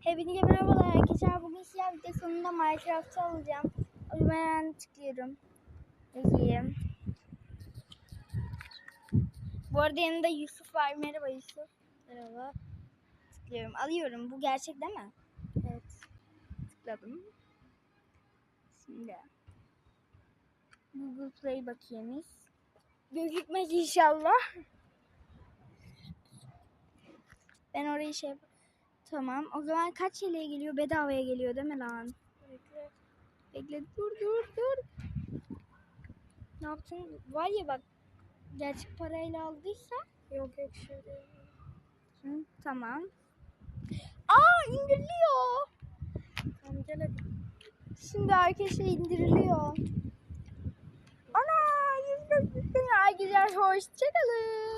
Hepinize merhabalar arkadaşlar. Bugün siyah video sonunda Minecraft'ı alacağım. O yüzden hemen tıklıyorum. Yazayım. Bu arada yanında Yusuf var. Merhaba Yusuf. Merhaba. Tıklıyorum. Alıyorum. Bu gerçek değil mi? Evet. Tıkladım. Şimdi. Google Play bakayım. Gözükmez inşallah. Ben orayı şey Tamam. O zaman kaç yeleğe geliyor? Bedavaya geliyor değil mi lan? Bekle. Bekle. Dur dur dur. Ne yaptın? Var ya bak. Gerçek parayla aldıysa. Yok yok şöyle. Hı, tamam. Aa indiriliyor. Tamam gel hadi. Şimdi arkadaşlar indiriliyor. Ana yüzde bütün herkese hoşçakalın.